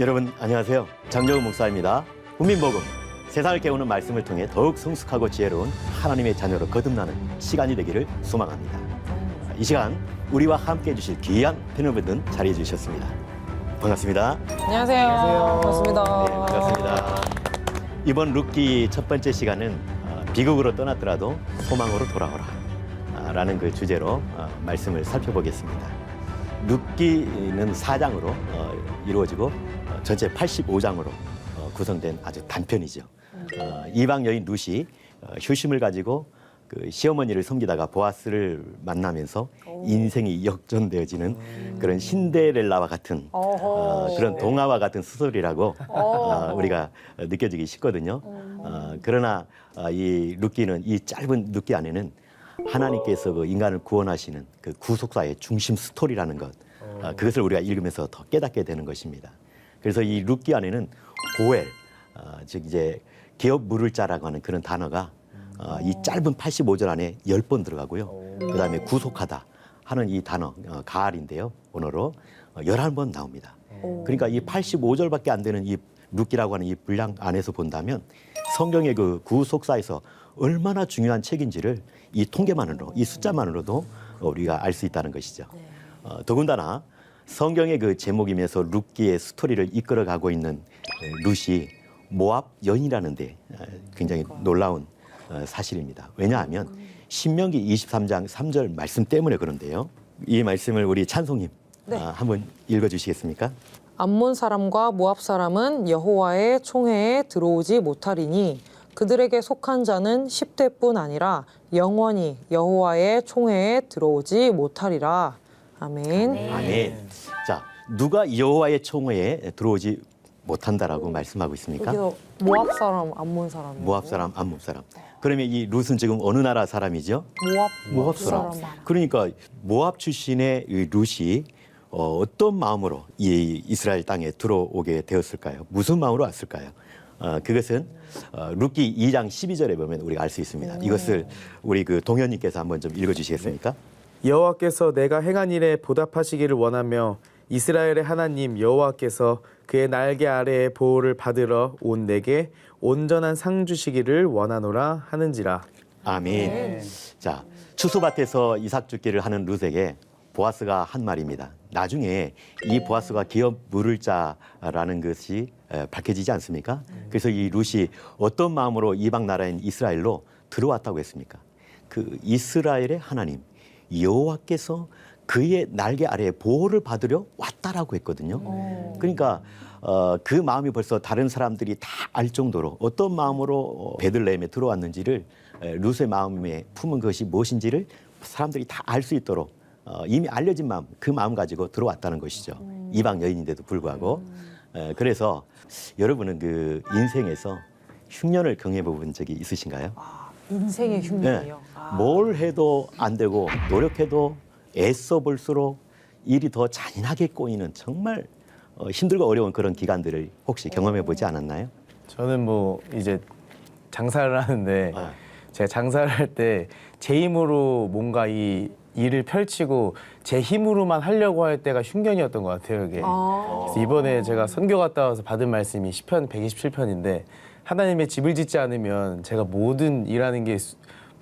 여러분 안녕하세요. 장정우 목사입니다. 국민복음 세상을 깨우는 말씀을 통해 더욱 성숙하고 지혜로운 하나님의 자녀로 거듭나는 시간이 되기를 소망합니다. 이 시간 우리와 함께 해주실 귀한 패널분들 자리해 주셨습니다. 반갑습니다. 안녕하세요. 반갑습니다. 네, 반갑습니다. 이번 룻기 첫 번째 시간은 어, 비극으로 떠났더라도 소망으로 돌아오라 아, 라는 그 주제로 어, 말씀을 살펴보겠습니다. 룻기는 4장으로 어, 이루어지고 어, 전체 85장으로 구성된 아주 단편이죠. 어, 이방 여인 룻이 어, 효심을 가지고 그 시어머니를 섬기다가 보아스를 만나면서 인생이 역전되어지는 그런 신데렐라와 같은 어, 그런 동화와 같은 수설이라고 어, 우리가 느껴지기 쉽거든요. 어, 그러나 어, 이 룻기는 이 짧은 룻기 안에는 하나님께서 그 인간을 구원하시는 그 구속사의 중심 스토리라는 것 어, 그것을 우리가 읽으면서 더 깨닫게 되는 것입니다. 그래서 이 룻기 안에는 고엘 어, 즉 이제 기업 물을 자라고 하는 그런 단어가 어, 이 짧은 85절 안에 10번 들어가고요. 그 다음에 구속하다 하는 이 단어 어, 가알인데요. 언어로 어, 11번 나옵니다. 그러니까 이 85절밖에 안 되는 이 룻기라고 하는 이 분량 안에서 본다면 성경의 그 구속사에서 얼마나 중요한 책인지를 이 통계만으로 이 숫자만으로도 우리가 알 수 있다는 것이죠. 어, 더군다나 성경의 그 제목이면서 룻기의 스토리를 이끌어가고 있는 룻이 모압 여인이라는데 어, 굉장히 놀라운 어, 사실입니다. 왜냐하면 신명기 23장 3절 말씀 때문에 그런데요. 이 말씀을 우리 찬송님 네. 아, 한번 읽어주시겠습니까? 암몬 사람과 모압 사람은 여호와의 총회에 들어오지 못하리니 그들에게 속한 자는 10대뿐 아니라 영원히 여호와의 총회에 들어오지 못하리라. 아멘. 아멘. 자, 누가 여호와의 총회에 들어오지 못한다라고 말씀하고 있습니까? 여기서 모압 사람, 암몬 사람. 모압 사람, 암몬 사람. 그러면 이 룻은 지금 어느 나라 사람이죠? 모압, 모압 사람. 그러니까 모압 출신의 이 룻이 어, 어떤 마음으로 이 이스라엘 땅에 들어오게 되었을까요? 무슨 마음으로 왔을까요? 어, 그것은 어, 룻기 2장 12절에 보면 우리가 알 수 있습니다. 이것을 우리 그 동현님께서 한번 좀 읽어주시겠습니까? 여호와께서 내가 행한 일에 보답하시기를 원하며 이스라엘의 하나님 여호와께서 그의 날개 아래의 보호를 받으러 온 내게 온전한 상 주시기를 원하노라 하는지라. 아멘. 자, 추수밭에서 이삭 죽기를 하는 룻에게 보아스가 한 말입니다. 나중에 이 보아스가 기업 물을 자라는 것이 에, 밝혀지지 않습니까? 그래서 이 룻이 어떤 마음으로 이방 나라인 이스라엘로 들어왔다고 했습니까? 그 이스라엘의 하나님 여호와께서 그의 날개 아래에 보호를 받으려 왔다라고 했거든요. 그러니까 어, 그 마음이 벌써 다른 사람들이 다 알 정도로 어떤 마음으로 어, 베들레헴에 들어왔는지를 에, 룻의 마음에 품은 것이 무엇인지를 사람들이 다 알 수 있도록 어, 이미 알려진 마음, 그 마음 가지고 들어왔다는 것이죠. 이방 여인인데도 불구하고. 에, 그래서 여러분은 그 인생에서 흉년을 경험해 본 적이 있으신가요? 인생의 네. 흉내요. 아. 뭘 해도 안 되고 노력해도 애써 볼수록 일이 더 잔인하게 꼬이는 정말 어, 힘들고 어려운 그런 기간들을 혹시 경험해 보지 않았나요? 저는 뭐 이제 장사를 하는데 아. 제가 장사를 할 때 제 힘으로 뭔가 이 일을 펼치고 제 힘으로만 하려고 할 때가 흉년이었던 것 같아요. 이게. 아. 그래서 이번에 제가 선교 갔다 와서 받은 말씀이 시편 127편인데 하나님의 집을 짓지 않으면 제가 모든 일하는 게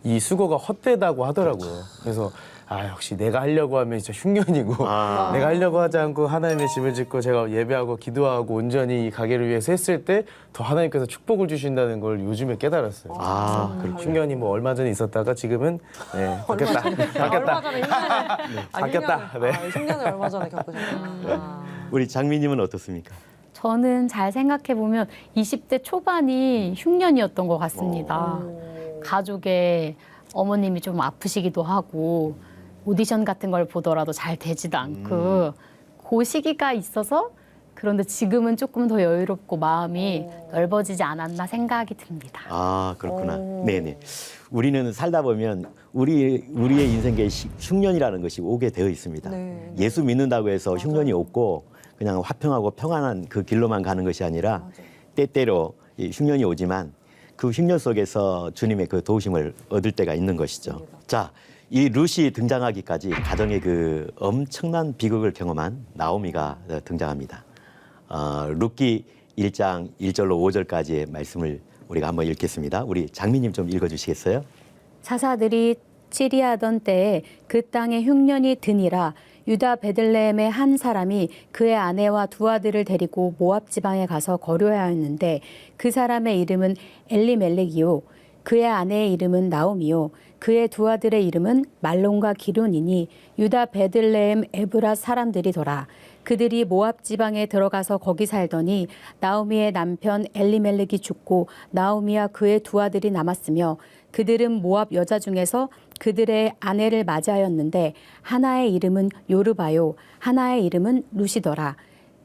이 수고가 헛되다고 하더라고요. 그래서 아 역시 내가 하려고 하면 진짜 흉년이고 아. 내가 하려고 하지 않고 하나님의 집을 짓고 제가 예배하고 기도하고 온전히 이 가게를 위해서 했을 때 더 하나님께서 축복을 주신다는 걸 요즘에 깨달았어요. 아, 그렇군요. 흉년이 뭐 얼마 전에 있었다가 지금은 네, 바뀌었다. 얼마 바뀌었다. 전에 흉년을 아, 바뀌었다. 네. 아, 흉년을 얼마 전에 겪으셨구나. 우리 장미님은 어떻습니까? 저는 잘 생각해 보면 20대 초반이 흉년이었던 것 같습니다. 가족의 어머님이 좀 아프시기도 하고 오디션 같은 걸 보더라도 잘 되지도 않고 그 시기가 있어서 그런데 지금은 조금 더 여유롭고 마음이 넓어지지 않았나 생각이 듭니다. 아, 그렇구나. 네네. 우리는 살다 보면 우리 우리의 인생에 시- 흉년이라는 것이 오게 되어 있습니다. 네. 예수 믿는다고 해서 흉년이 없고 그냥 화평하고 평안한 그 길로만 가는 것이 아니라 때때로 이 흉년이 오지만 그 흉년 속에서 주님의 그 도우심을 얻을 때가 있는 것이죠. 자, 이 룻이 등장하기까지 가정의 그 엄청난 비극을 경험한 나오미가 어, 등장합니다. 어, 룻기 1장 1절로 5절까지의 말씀을 우리가 한번 읽겠습니다. 우리 장미님 좀 읽어주시겠어요? 사사들이 치리하던 때에 그 땅에 흉년이 드니라 유다 베들레헴의 한 사람이 그의 아내와 두 아들을 데리고 모압 지방에 가서 거류하였는데 그 사람의 이름은 엘리멜렉이요. 그의 아내의 이름은 나오미요. 그의 두 아들의 이름은 말론과 기론이니 유다 베들레헴 에브라 사람들이더라. 그들이 모압 지방에 들어가서 거기 살더니 나오미의 남편 엘리멜렉이 죽고 나오미와 그의 두 아들이 남았으며 그들은 모압 여자 중에서 그들의 아내를 맞이하였는데 하나의 이름은 요르바요 하나의 이름은 루시더라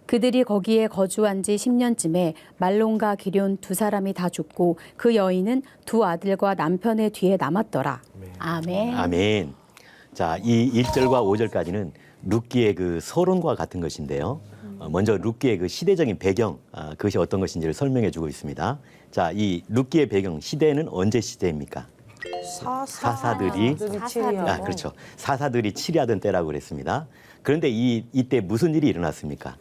그들이 거기에 거주한 지 10년쯤에 말론과 기럨 두 사람이 다 죽고 그 여인은 두 아들과 남편의 뒤에 남았더라. 아멘. 아멘. 자, 이 1절과 5절까지는 룻기의 그 서론과 같은 것인데요. 어, 먼저 룻기의 그 시대적인 배경, 아, 그것이 어떤 것인지를 설명해 주고 있습니다. 자, 이 룻기의 배경, 시대는 언제 시대입니까? 사사 사사들이. 아, 그렇죠. 사사들이 치리하던 때라고 그랬습니다. 그런데 이 이때 무슨 일이 일어났습니까?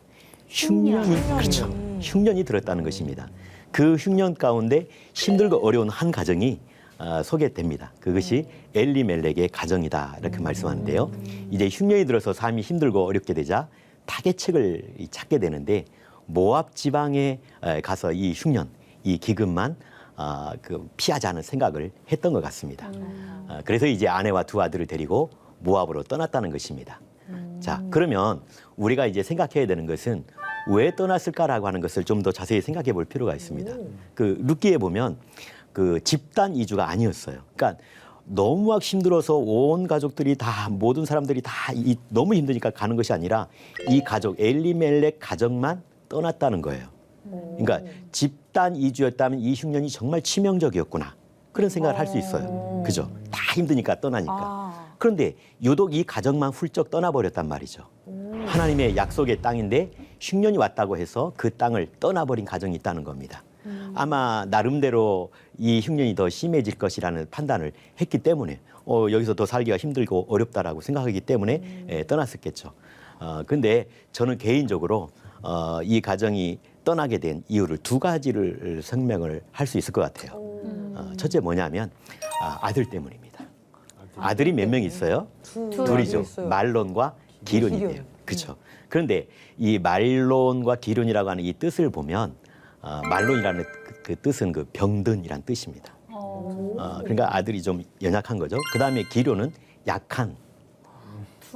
흉년이 그렇죠. 흉년이 들었다는 것입니다. 그 흉년 가운데 힘들고 어려운 한 가정이 아, 소개됩니다. 그것이 엘리멜렉의 가정이다 이렇게 말씀하는데요. 이제 흉년이 들어서 삶이 힘들고 어렵게 되자 타개책을 이 찾게 되는데 모압 지방에 에, 가서 이 흉년, 이 기근만 아, 그 피하자는 생각을 했던 것 같습니다. 아, 그래서 이제 아내와 두 아들을 데리고 모압으로 떠났다는 것입니다. 자, 그러면 우리가 이제 생각해야 되는 것은 왜 떠났을까라고 하는 것을 좀 더 자세히 생각해 볼 필요가 있습니다. 그 룻기에 보면 그 집단 이주가 아니었어요. 그러니까 너무 막 힘들어서 온 가족들이 다 모든 사람들이 다 이, 너무 힘드니까 가는 것이 아니라 이 가족 엘리멜렉 가정만 떠났다는 거예요. 그러니까 집단 이주였다면 이 흉년이 정말 치명적이었구나 그런 생각을 할 수 있어요. 그죠? 다 힘드니까 떠나니까. 아. 그런데 유독 이 가정만 훌쩍 떠나버렸단 말이죠. 하나님의 약속의 땅인데 흉년이 왔다고 해서 그 땅을 떠나버린 가정이 있다는 겁니다. 아마 나름대로 이 흉년이 더 심해질 것이라는 판단을 했기 때문에 어, 여기서 더 살기가 힘들고 어렵다라고 생각하기 때문에 예, 떠났었겠죠. 어, 근데 저는 개인적으로 어, 이 가정이 떠나게 된 이유를 두 가지를 설명을 할 수 있을 것 같아요. 어, 첫째 뭐냐면 아, 아들 때문입니다. 아들이 몇 명 있어요? 두 둘이죠. 있어요. 말론과 기론이에요. 기론. 그렇죠. 그런데 이 말론과 기론이라고 하는 이 뜻을 보면 어, 말론이라는 그, 그 뜻은 그 병든이란 뜻입니다. 어, 그러니까 아들이 좀 연약한 거죠. 그 다음에 기론은 약한.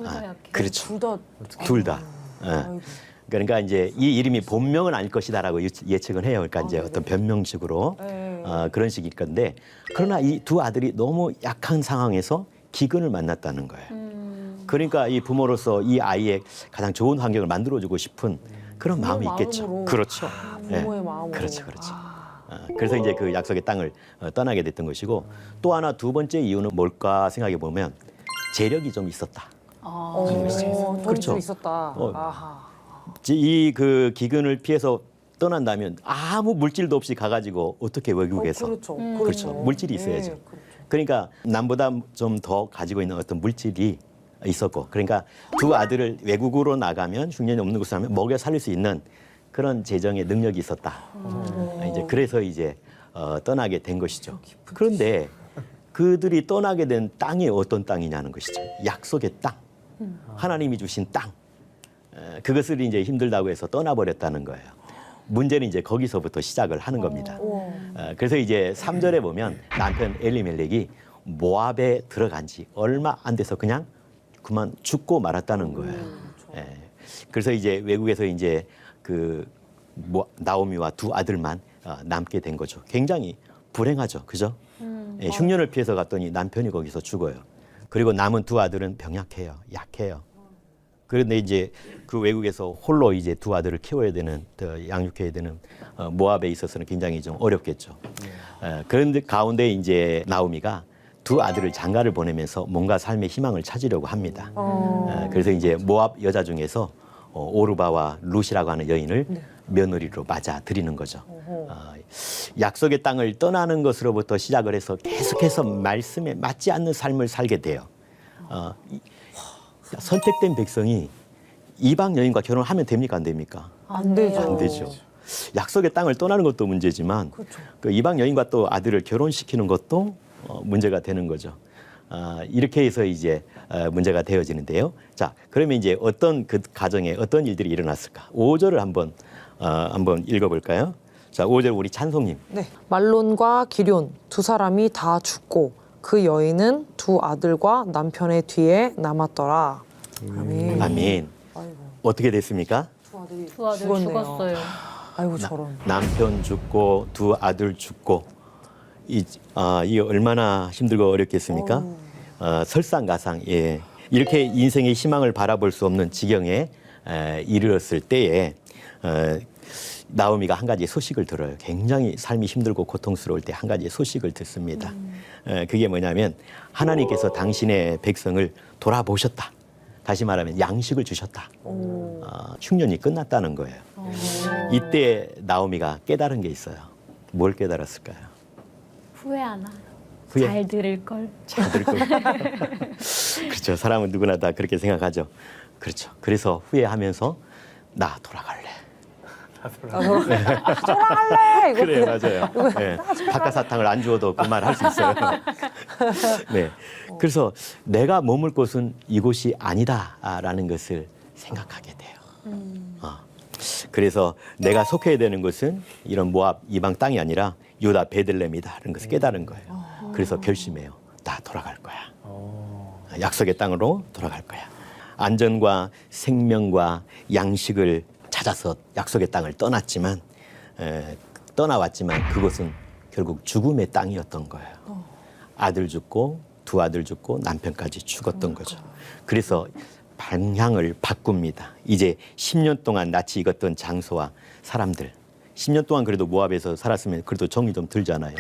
아, 그렇죠. 둘 다 둘 다. 예. 그러니까 이제 이 이름이 본명은 아닐 것이다라고 유- 예측은 해요. 그러니까 이제 어떤 변명식으로 네. 어, 그런 식일 건데 그러나 이 두 아들이 너무 약한 상황에서 기근을 만났다는 거예요. 그러니까 이 부모로서 이 아이의 가장 좋은 환경을 만들어주고 싶은 그런 마음이 있겠죠. 마음으로. 그렇죠. 예. 부모의 마음으로. 그렇죠, 그렇죠. 아. 어, 그래서 이제 그 약속의 땅을 어, 떠나게 됐던 것이고 또 하나 두 번째 이유는 뭘까 생각해 보면 재력이 좀 있었다. 어, 그렇죠. 던수 있었다. 어. 아하. 이그 기근을 피해서 떠난다면 아무 물질도 없이 가가지고 어떻게 외국에서 어, 그렇죠. 그렇죠. 물질이 있어야죠. 네, 그렇죠. 그러니까 남보다 좀 더 가지고 있는 어떤 물질이 있었고 그러니까 두 아들을 외국으로 나가면 흉년이 없는 곳을 하면 먹여 살릴 수 있는 그런 재정의 능력이 있었다. 아, 이제 그래서 이제 어, 떠나게 된 것이죠. 그런데 그들이 떠나게 된 땅이 어떤 땅이냐는 것이죠. 약속의 땅. 하나님이 주신 땅. 에, 그것을 이제 힘들다고 해서 떠나버렸다는 거예요. 문제는 이제 거기서부터 시작을 하는 겁니다. 어, 그래서 이제 3절에 보면 남편 엘리멜렉이 모압에 들어간 지 얼마 안 돼서 그냥 그만 죽고 말았다는 거예요. 예. 그래서 이제 외국에서 이제 그 모- 나오미와 두 아들만 어, 남게 된 거죠. 굉장히 불행하죠. 그죠? 예, 흉년을 피해서 갔더니 남편이 거기서 죽어요. 그리고 남은 두 아들은 병약해요. 약해요. 그런데 이제 그 외국에서 홀로 이제 두 아들을 키워야 되는, 더 양육해야 되는 어, 모압에 있어서는 굉장히 좀 어렵겠죠. 에, 그런데 가운데 이제 나오미가 두 아들을 장가를 보내면서 뭔가 삶의 희망을 찾으려고 합니다. 에, 그래서 이제 모압 여자 중에서 어, 오르바와 룻이라고 하는 여인을 며느리로 맞아 들이는 거죠. 어, 약속의 땅을 떠나는 것으로부터 시작을 해서 계속해서 말씀에 맞지 않는 삶을 살게 돼요. 어, 이- 선택된 백성이 이방 여인과 결혼하면 됩니까 안 됩니까? 안 되죠. 안 되죠. 약속의 땅을 떠나는 것도 문제지만 그렇죠. 그 이방 여인과 또 아들을 결혼시키는 것도 어, 문제가 되는 거죠. 아, 이렇게 해서 이제 어, 문제가 되어지는데요. 자, 그러면 이제 어떤 그 가정에 어떤 일들이 일어났을까? 5절을 한번 어, 한번 읽어볼까요? 자, 5절 우리 찬송님. 네. 말론과 기럨 두 사람이 다 죽고 그 여인은 두 아들과 남편의 뒤에 남았더라. 아멘. 아멘. 아이고. 어떻게 됐습니까? 두 아들이 두 아들 죽었네요. 죽었어요. 아이고 저런. 남편 죽고 두 아들 죽고 이, 아, 이 얼마나 힘들고 어렵겠습니까? 어, 설상가상 예. 이렇게 인생의 희망을 바라볼 수 없는 지경에 에, 이르렀을 때에 어, 나오미가 한 가지 소식을 들어요. 굉장히 삶이 힘들고 고통스러울 때 한 가지 소식을 듣습니다. 에, 그게 뭐냐면 하나님께서 당신의 백성을 돌아보셨다. 다시 말하면 양식을 주셨다. 오. 어, 흉년이 끝났다는 거예요. 이때 나오미가 깨달은 게 있어요. 뭘 깨달았을까요? 후회하나? 후회? 잘 들을 걸. 잘 들을 거. 그렇죠. 사람은 누구나 다 그렇게 생각하죠. 그렇죠. 그래서 후회하면서 나 돌아갈래. 돌아갈래. 이거 그래 맞아요. 네. 박하사탕을 안 주어도 그 말 할 수 있어요. 네. 그래서 내가 머물 곳은 이곳이 아니다라는 것을 생각하게 돼요. 어. 그래서 내가 속해야 되는 것은 이런 모압 이방 땅이 아니라 유다 베들렘이다라는 것을 깨달은 거예요. 그래서 결심해요. 나 돌아갈 거야. 약속의 땅으로 돌아갈 거야. 안전과 생명과 양식을 찾아서 약속의 땅을 떠났지만 에, 떠나왔지만 그곳은 결국 죽음의 땅이었던 거예요. 아들 죽고 두 아들 죽고 남편까지 죽었던 거죠. 그래서 방향을 바꿉니다. 이제 10년 동안 낯이 익었던 장소와 사람들 10년 동안 그래도 모압에서 살았으면 그래도 정이 좀 들잖아요.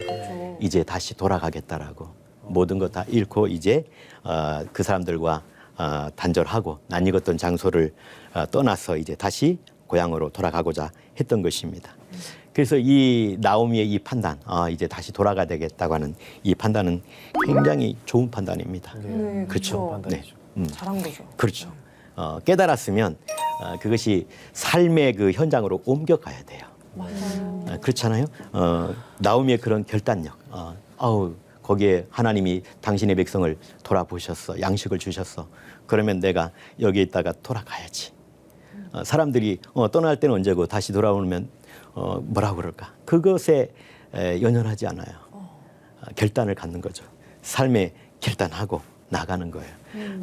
이제 다시 돌아가겠다라고 모든 것 다 잃고 이제 어, 그 사람들과 어, 단절하고 낯익었던 장소를 어, 떠나서 이제 다시 고향으로 돌아가고자 했던 것입니다. 그래서 이 나오미의 이 판단, 아, 이제 다시 돌아가야 되겠다고 하는 이 판단은 굉장히 좋은 판단입니다. 네, 그렇죠. 네. 음. 잘한 거죠. 그렇죠. 어, 깨달았으면 어, 그것이 삶의 그 현장으로 옮겨가야 돼요. 맞아요. 어, 그렇잖아요. 어, 나오미의 그런 결단력. 어, 아우 거기에 하나님이 당신의 백성을 돌아보셨어, 양식을 주셨어. 그러면 내가 여기 있다가 돌아가야지. 어, 사람들이 어, 떠날 때는 언제고 다시 돌아오면 어, 뭐라고 그럴까? 그것에 에, 연연하지 않아요. 어, 결단을 갖는 거죠. 삶에 결단하고 나가는 거예요.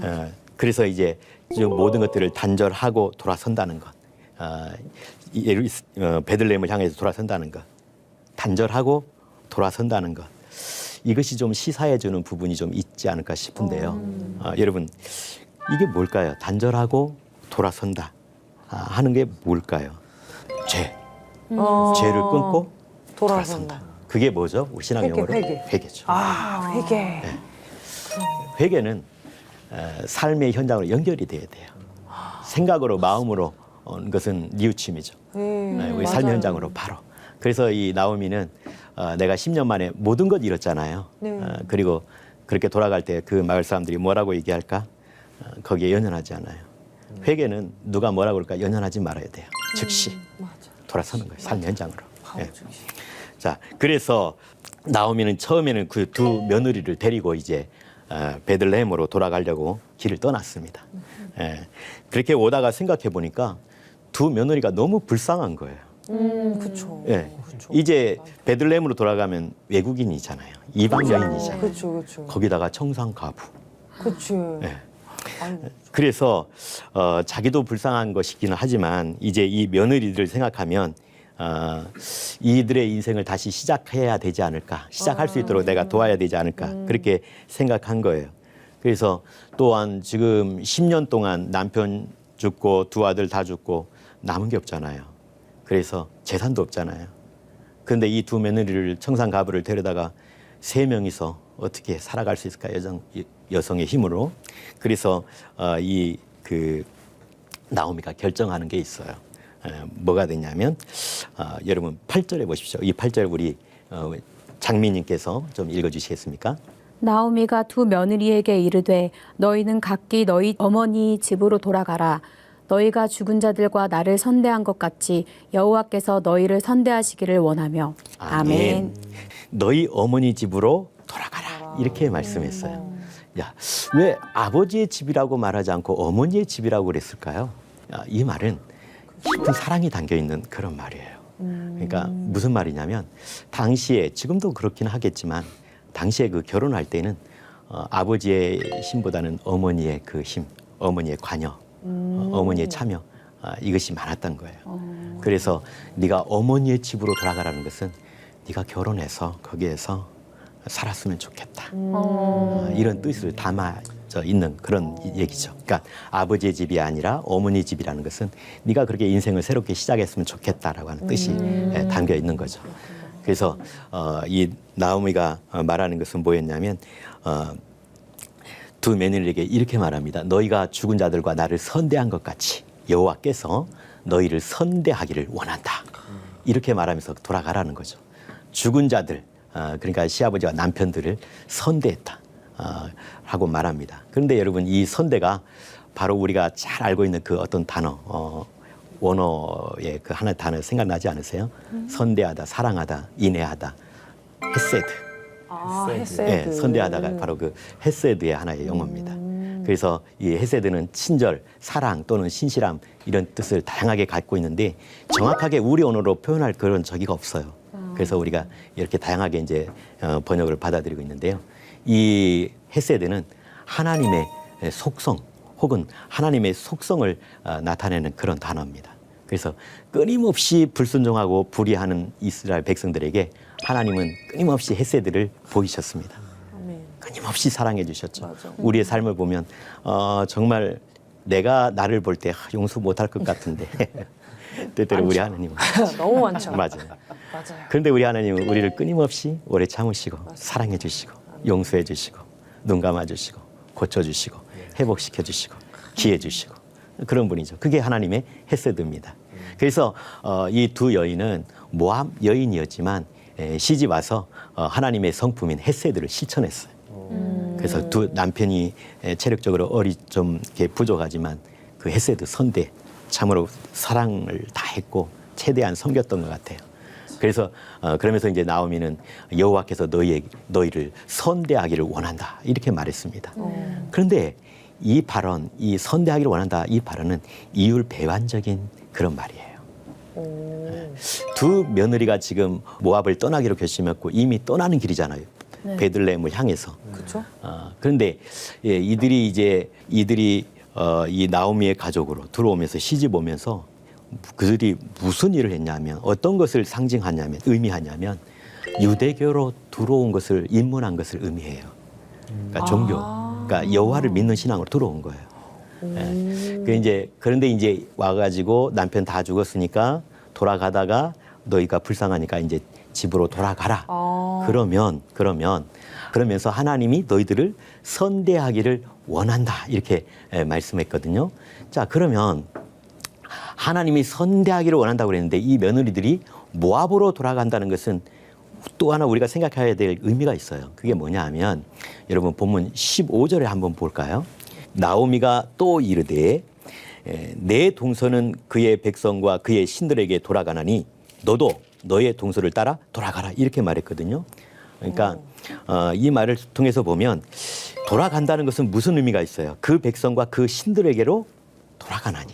어, 그래서 이제 좀 모든 것들을 단절하고 돌아선다는 것. 어, 이 예루- 어, 베들레헴을 향해서 돌아선다는 것. 단절하고 돌아선다는 것. 이것이 좀 시사해 주는 부분이 좀 있지 않을까 싶은데요. 아, 여러분, 이게 뭘까요? 단절하고 돌아선다 아, 하는 게 뭘까요? 죄. 어, 죄를 끊고 돌아선다. 돌아선다. 그게 뭐죠? 우리 신앙 회개, 용어로 회개. 회개죠. 아, 회개. 회개는 어, 삶의 현장으로 연결이 돼야 돼요. 생각으로 마음으로 온 것은 뉘우침이죠. 네, 네, 우리 맞아요. 삶의 현장으로 바로. 그래서 이 나오미는 어, 내가 10년 만에 모든 것 잃었잖아요. 네. 어, 그리고 그렇게 돌아갈 때 그 마을 사람들이 뭐라고 얘기할까? 어, 거기에 연연하지 않아요. 회개는 누가 뭐라고 그럴까? 연연하지 말아야 돼요. 즉시 맞아. 돌아서는 거예요. 삶 현장으로. 바로 예. 즉시. 자, 그래서 나오미는 처음에는 그 두 며느리를 데리고 이제 어, 베들레헴으로 돌아가려고 길을 떠났습니다. 예. 그렇게 오다가 생각해 보니까 두 며느리가 너무 불쌍한 거예요. 음, 그쵸. 예. 그쵸. 이제 베들레헴으로 돌아가면 외국인이잖아요. 이방 여인이잖아요. 그쵸, 그쵸. 거기다가 청상 가부. 그치. 예. 아이고. 그래서 어, 자기도 불쌍한 것이기는 하지만 이제 이 며느리들을 생각하면 어, 이들의 인생을 다시 시작해야 되지 않을까 시작할 수 있도록 내가 도와야 되지 않을까 그렇게 생각한 거예요. 그래서 또한 지금 10년 동안 남편 죽고 두 아들 다 죽고 남은 게 없잖아요. 그래서 재산도 없잖아요. 그런데 이 두 며느리를 청산가부를 데려다가 세 명이서 어떻게 살아갈 수 있을까 여성 여성의 힘으로 그래서 어, 이그 나오미가 결정하는 게 있어요. 에, 뭐가 되냐면 어, 여러분 8절에 보십시오. 이 8절 우리 어, 장미님께서 좀 읽어주시겠습니까? 나오미가 두 며느리에게 이르되 너희는 각기 너희 어머니 집으로 돌아가라. 너희가 죽은 자들과 나를 선대한 것 같이 여호와께서 너희를 선대하시기를 원하며 아멘. 너희 어머니 집으로 돌아가라. 이렇게 말씀했어요. 야, 왜 아버지의 집이라고 말하지 않고 어머니의 집이라고 그랬을까요? 야, 이 말은 깊은 사랑이 담겨 있는 그런 말이에요. 그러니까 무슨 말이냐면 당시에 지금도 그렇긴 하겠지만 당시에 그 결혼할 때는 어, 아버지의 힘보다는 어머니의 그 힘, 어머니의 관여, 어, 어머니의 참여 아, 이것이 많았던 거예요. 그래서 네가 어머니의 집으로 돌아가라는 것은 네가 결혼해서 거기에서 살았으면 좋겠다. 어, 이런 뜻을 담아져 있는 그런 이- 얘기죠. 그러니까 아버지의 집이 아니라 어머니 집이라는 것은 네가 그렇게 인생을 새롭게 시작했으면 좋겠다라고 하는 뜻이 예, 담겨 있는 거죠. 그래서 어, 이 나오미가 어, 말하는 것은 뭐였냐면 어, 두 며느리에게 이렇게 말합니다. 너희가 죽은 자들과 나를 선대한 것 같이 여호와께서 너희를 선대하기를 원한다. 이렇게 말하면서 돌아가라는 거죠. 죽은 자들, 어, 그러니까 시아버지와 남편들을 선대했다. 어, 하고 말합니다. 그런데 여러분 이 선대가 바로 우리가 잘 알고 있는 그 어떤 단어, 어, 원어의 그 하나 단어 생각나지 않으세요? 선대하다, 사랑하다, 인애하다, 헤세드. 아, 예, 헤세드. 선대하다가 바로 그 헤세드의 하나의 용어입니다. 그래서 이 헤세드는 친절, 사랑 또는 신실함 이런 뜻을 다양하게 갖고 있는데 정확하게 우리 언어로 표현할 그런 저기가 없어요. 그래서 우리가 이렇게 다양하게 이제 어, 번역을 받아들이고 있는데요. 이 헤세드는 하나님의 속성 혹은 하나님의 속성을 어, 나타내는 그런 단어입니다. 그래서 끊임없이 불순종하고 불의하는 이스라엘 백성들에게 하나님은 끊임없이 헤세드를 보이셨습니다. 끊임없이 사랑해 주셨죠. 맞아. 우리의 삶을 보면 어, 정말 내가 나를 볼 때 용서 못할 것 같은데 때때로 우리 하나님은 너무 많죠. 맞아요. 맞아요. 그런데 우리 하나님은 우리를 끊임없이 오래 참으시고 사랑해 주시고 용서해 주시고 눈 감아 주시고 고쳐 주시고 회복시켜 주시고 기해 주시고 그런 분이죠. 그게 하나님의 헤세드입니다. 그래서 어, 이 두 여인은 모함 여인이었지만 에, 시집 와서 어, 하나님의 성품인 헤세드를 실천했어요. 그래서 두 남편이 에, 체력적으로 어리 좀 이렇게 부족하지만 그 헤세드 선대 참으로 사랑을 다 했고 최대한 섬겼던 것 같아요. 그래서 어, 그러면서 이제 나오미는 여호와께서 너희 너희를 선대하기를 원한다 이렇게 말했습니다. 그런데 이 발언, 이 선대하기를 원한다 이 발언은 이율 배반적인 그런 말이에요. 두 며느리가 지금 모압을 떠나기로 결심했고 이미 떠나는 길이잖아요. 베들레헴을 향해서. 그렇죠? 어, 그런데 예, 이들이 이제 이들이 어, 이 나오미의 가족으로 들어오면서 시집 오면서 그들이 무슨 일을 했냐면 어떤 것을 상징하냐면 의미하냐면 유대교로 들어온 것을 입문한 것을 의미해요. 그러니까 종교, 그러니까 여호와를 믿는 신앙으로 들어온 거예요. 예. 그 이제 그런데 이제 와가지고 남편 다 죽었으니까 돌아가다가 너희가 불쌍하니까 이제 집으로 돌아가라. 아. 그러면 그러면 그러면서 하나님이 너희들을 선대하기를 원한다 이렇게 예, 말씀했거든요. 자 그러면 하나님이 선대하기를 원한다고 그랬는데 이 며느리들이 모압으로 돌아간다는 것은 또 하나 우리가 생각해야 될 의미가 있어요. 그게 뭐냐 하면 여러분 본문 15절에 한번 볼까요? 나오미가 또 이르되 에, 내 동서는 그의 백성과 그의 신들에게 돌아가나니 너도 너의 동서를 따라 돌아가라 이렇게 말했거든요. 그러니까 어, 이 말을 통해서 보면 돌아간다는 것은 무슨 의미가 있어요? 그 백성과 그 신들에게로 돌아가나니.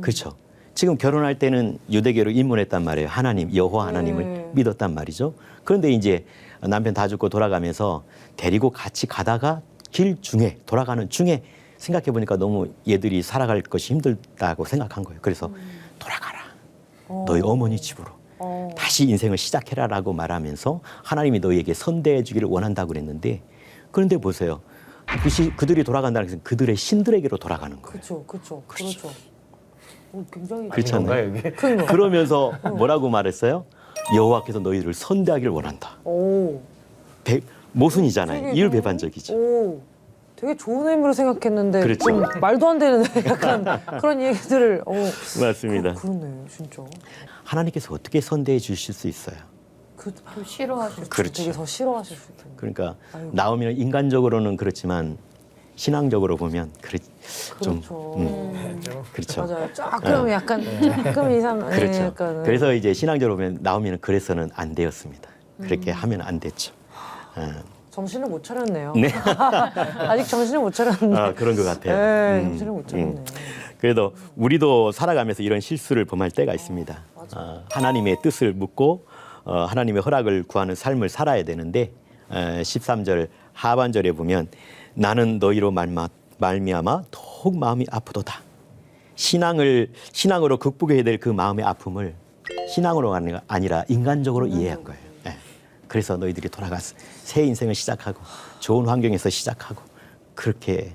그렇죠. 지금 결혼할 때는 유대교로 입문했단 말이에요. 하나님, 여호와 하나님을 네. 믿었단 말이죠. 그런데 이제 남편 다 죽고 돌아가면서 데리고 같이 가다가 길 중에 돌아가는 중에 생각해 보니까 너무 얘들이 살아갈 것이 힘들다고 생각한 거예요. 그래서 돌아가라. 너희 어머니 집으로. 어. 다시 인생을 시작해라라고 말하면서 하나님이 너희에게 선대해 주기를 원한다고 그랬는데 그런데 보세요. 그 시, 그들이 돌아간다는 것은 그들의 신들에게로 돌아가는 거예요. 그렇죠, 그렇죠, 그렇죠. 어, 굉장히 그렇죠. 큰 거. 그러면서 뭐라고 말했어요? 여호와께서 너희를 선대하기를 원한다. 오, 배, 모순이잖아요. 되게 이율배반적이죠. 오, 되게 좋은 의미로 생각했는데 그렇죠. 좀 말도 안 되는 약간 그런 얘기들을. 어, 맞습니다. 그, 그러네, 진짜. 하나님께서 어떻게 선대해 주실 수 있어요? 그좀 싫어하실 그렇죠. 되게 더 싫어하실 수 있겠네. 그러니까 아이고. 나오면 인간적으로는 그렇지만 신앙적으로 보면 그렇, 좀 그렇죠. 음, 그렇죠. 맞아요. 조금 약간 조금 이상 예, 그렇죠. 약간 그래서 이제 신앙적으로 보면 나오미는 그래서는 안 되었습니다. 그렇게 하면 안 됐죠. 어, 정신을 못 차렸네요. 네. 아직 정신을 못 차렸네. 아, 그런 것 같아요. 네, 음, 정신을 못 차렸네. 음. 그래도 우리도 살아가면서 이런 실수를 범할 때가 있습니다. 어, 하나님의 뜻을 묻고 어, 하나님의 허락을 구하는 삶을 살아야 되는데 어, 13절 하반절에 보면 나는 너희로 말마, 말미암아 더욱 마음이 아프도다. 신앙을 신앙으로 극복해야 될 그 마음의 아픔을 신앙으로 아니라 인간적으로 이해한 거예요. 예. 그래서 너희들이 돌아가서 새 인생을 시작하고 좋은 환경에서 시작하고 그렇게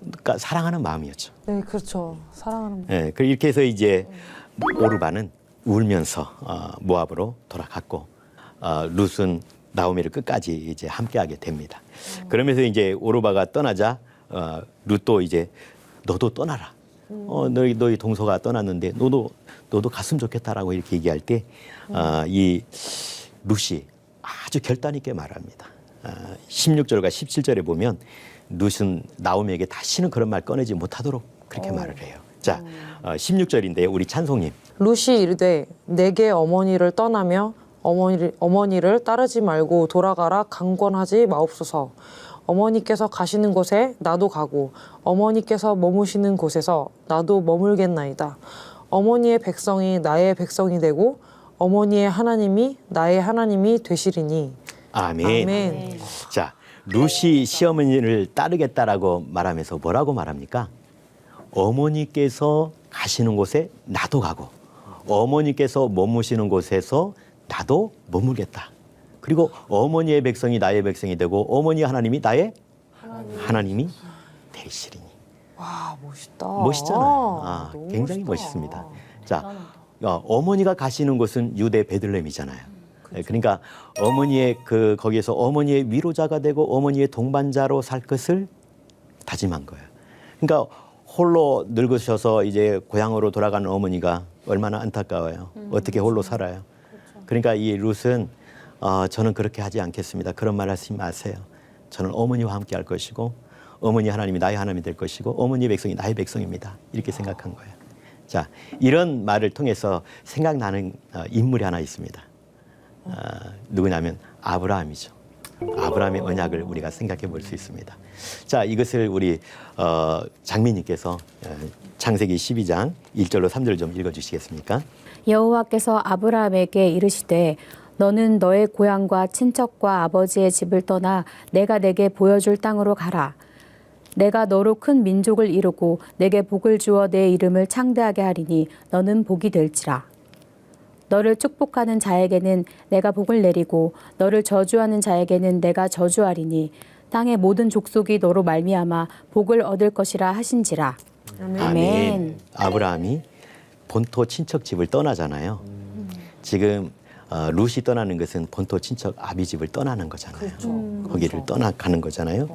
그러니까 사랑하는 마음이었죠. 네, 그렇죠. 사랑하는 예, 그 이렇게 해서 이제 오르바는 울면서 어, 모압으로 돌아갔고 어, 룻은 나오미를 끝까지 이제 함께하게 됩니다. 그러면서 이제 오르바가 떠나자 어, 룻도 이제 너도 떠나라. 어, 너희 너희 동서가 떠났는데 너도 너도 갔으면 좋겠다라고 이렇게 얘기할 때이 룻이 아주 결단 있게 말합니다. 아, 16절과 17절에 보면 룻은 나오미에게 다시는 그런 말 꺼내지 못하도록 그렇게 말을 해요. 자, 어, 16절인데요. 우리 찬송님. 루시 이르되 내게 어머니를 떠나며 어머니를, 어머니를 따르지 말고 돌아가라 강권하지 마옵소서. 어머니께서 가시는 곳에 나도 가고 어머니께서 머무시는 곳에서 나도 머물겠나이다. 어머니의 백성이 나의 백성이 되고 어머니의 하나님이 나의 하나님이 되시리니. 아멘. 아멘. 자, 루시 시어머니를 따르겠다라고 말하면서 뭐라고 말합니까? 어머니께서 가시는 곳에 나도 가고 어머니께서 머무시는 곳에서 나도 머물겠다. 그리고 어머니의 백성이 나의 백성이 되고 어머니 하나님이 나의 하나님 이 되시리니. 와 멋있다. 멋있잖아요. 아, 굉장히 멋있다. 멋있습니다. 자, 어, 어머니가 가시는 곳은 유대 베들레헴이잖아요. 예, 그러니까 어머니의 그 거기에서 어머니의 위로자가 되고 어머니의 동반자로 살 것을 다짐한 거예요. 그러니까 홀로 늙으셔서 이제 고향으로 돌아가는 어머니가 얼마나 안타까워요. 어떻게 홀로 살아요. 그러니까 이 룻은 어, 저는 그렇게 하지 않겠습니다. 그런 말 하지 마세요. 저는 어머니와 함께 할 것이고 어머니 하나님이 나의 하나님이 될 것이고 어머니의 백성이 나의 백성입니다. 이렇게 생각한 거예요. 자, 이런 말을 통해서 생각나는 어, 인물이 하나 있습니다. 어, 누구냐면 아브라함이죠. 아브라함의 언약을 우리가 생각해 볼 수 있습니다. 자, 이것을 우리 어, 장미님께서 어, 창세기 12장 1절로 3절 좀 읽어 주시겠습니까? 여호와께서 아브라함에게 이르시되 너는 너의 고향과 친척과 아버지의 집을 떠나 내가 내게 보여줄 땅으로 가라. 내가 너로 큰 민족을 이루고 내게 복을 주어 내 이름을 창대하게 하리니 너는 복이 될지라. 너를 축복하는 자에게는 내가 복을 내리고 너를 저주하는 자에게는 내가 저주하리니 땅의 모든 족속이 너로 말미암아 복을 얻을 것이라 하신지라. 아멘. 아브라함이 본토 친척 집을 떠나잖아요. 지금 어, 룻이 떠나는 것은 본토 친척 아비 집을 떠나는 거잖아요. 거기를 떠나가는 거잖아요.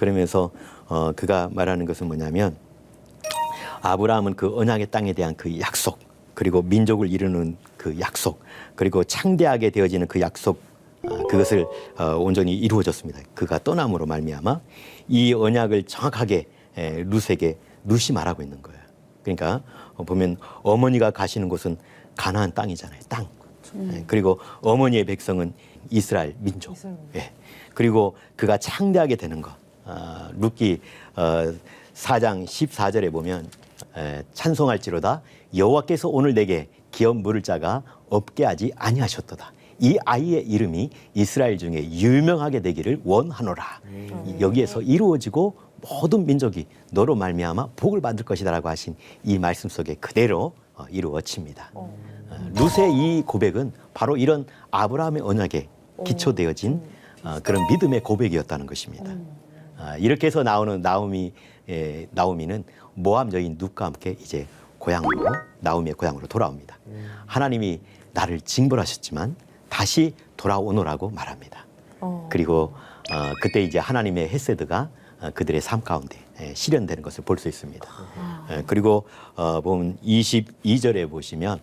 그러면서 어, 그가 말하는 것은 뭐냐면 아브라함은 그 언약의 땅에 대한 그 약속 그리고 민족을 이루는 그 약속 그리고 창대하게 되어지는 그 약속 어, 그것을 어, 온전히 이루어졌습니다. 그가 떠남으로 말미암아 이 언약을 정확하게 에, 룻에게 룻이 말하고 있는 거예요. 그러니까 어, 보면 어머니가 가시는 곳은 가나안 땅이잖아요. 땅. 예, 그리고 어머니의 백성은 이스라엘 민족. 예. 그리고 그가 창대하게 되는 것. 아, 룻기 어, 4장 14절에 보면 에, 찬송할지로다 여호와께서 오늘 내게 기업 물을 자가 없게 하지 아니하셨도다. 이 아이의 이름이 이스라엘 중에 유명하게 되기를 원하노라. 이- 여기에서 이루어지고 모든 민족이 너로 말미암아 복을 받을 것이다라고 하신 이 말씀 속에 그대로 어, 이루어집니다. 어, 룻의 이 고백은 바로 이런 아브라함의 언약에 기초되어진 어, 그런 믿음의 고백이었다는 것입니다. 아, 이렇게 해서 나오는 나오미 에, 나오미는 모함 여인 룻과 함께 이제 고향으로 나오미의 고향으로 돌아옵니다. 하나님이 나를 징벌하셨지만 다시 돌아오노라고 말합니다. 어. 그리고 어, 그때 이제 하나님의 헤세드가 어, 그들의 삶 가운데 에, 실현되는 것을 볼 수 있습니다. 에, 그리고 어, 보면 22절에 보시면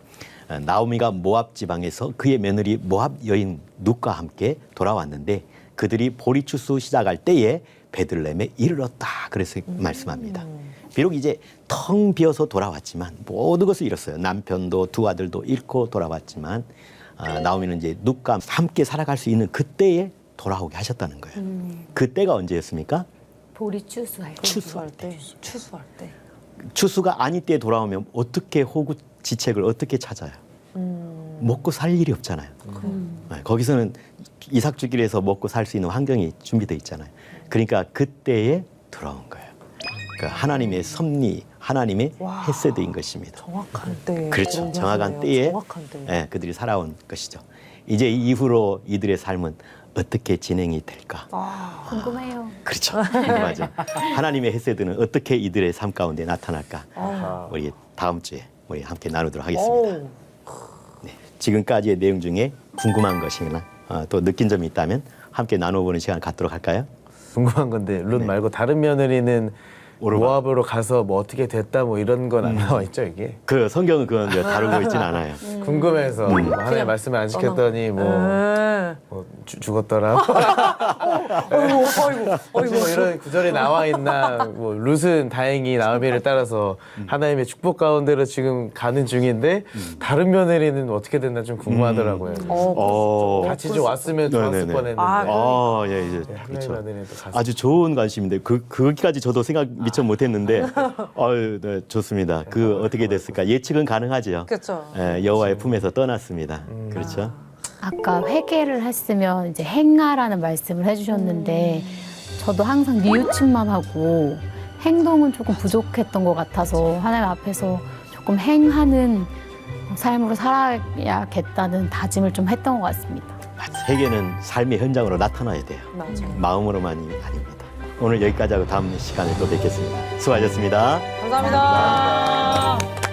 어, 나오미가 모압 지방에서 그의 며느리 모압 여인 룻과 함께 돌아왔는데 그들이 보리추수 시작할 때에 베들렘에 이르렀다. 그래서 말씀합니다. 비록 이제 텅 비어서 돌아왔지만 모든 것을 잃었어요. 남편도 두 아들도 잃고 돌아왔지만 아, 나오미는 이제 눕과 함께 살아갈 수 있는 그때에 돌아오게 하셨다는 거예요. 그때가 언제였습니까? 보리 추수할 때. 추수할 때, 추수할 때. 추수가 아닐 때 돌아오면 어떻게 호구 지책을 어떻게 찾아요? 먹고 살 일이 없잖아요. 네, 거기서는 이삭 주길에서 먹고 살 수 있는 환경이 준비돼 있잖아요. 그러니까 그때에 돌아온 거예요. 그러니까 하나님의 섭리, 하나님의 와. 헤세드인 것입니다. 정확한 때. 그렇죠. 정확한 때에 정확한 때. 예, 그들이 살아온 것이죠. 이제 이 이후로 이들의 삶은 어떻게 진행이 될까? 아, 궁금해요. 그렇죠. 맞아. 하나님의 헤세드는 어떻게 이들의 삶 가운데 나타날까? 아. 우리 다음 주에 우리 함께 나누도록 하겠습니다. 오. 네. 지금까지의 내용 중에 궁금한 것이나 어, 또 느낀 점이 있다면 함께 나눠보는 시간 갖도록 할까요? 궁금한 건데 룬 말고 다른 며느리는. 모압으로 가서 뭐 어떻게 됐다 뭐 이런 건 안 나와 있죠 이게? 그 성경은 그건 이제 다루고 있진 않아요. 궁금해서 뭐 하나님 말씀을 안 지켰더니 뭐, 네. 뭐 주- 죽었더라. 어이구, 어이구, 혹시 뭐 이런 구절이 나와 있나? 뭐 룻은 다행히 나오미를 따라서 하나님의 축복 가운데로 지금 가는 중인데 다른 며느리는 어떻게 됐나 좀 궁금하더라고요. 어, 어, 같이 좀 왔으면 좋았을 네네네. 뻔했는데. 아, 아, 예, 이제 하나님 그렇죠. 며느리는 또 가서 아주 좋은 관심인데 그 거기까지 저도 생각 미처 못했는데, 어유 네, 좋습니다. 그 어떻게 됐을까 예측은 가능하죠. 그렇죠. 예, 여호와의 품에서 떠났습니다. 그렇죠. 아까 회개를 했으면 이제 행하라는 말씀을 해주셨는데 저도 항상 뉘우침만 하고 행동은 조금 부족했던 것 같아서 하나님 앞에서 조금 행하는 삶으로 살아야겠다는 다짐을 좀 했던 것 같습니다. 세계는 삶의 현장으로 나타나야 돼요. 맞아요. 마음으로만이 아닙니다. 오늘 여기까지 하고 다음 시간에 또 뵙겠습니다. 수고하셨습니다. 감사합니다.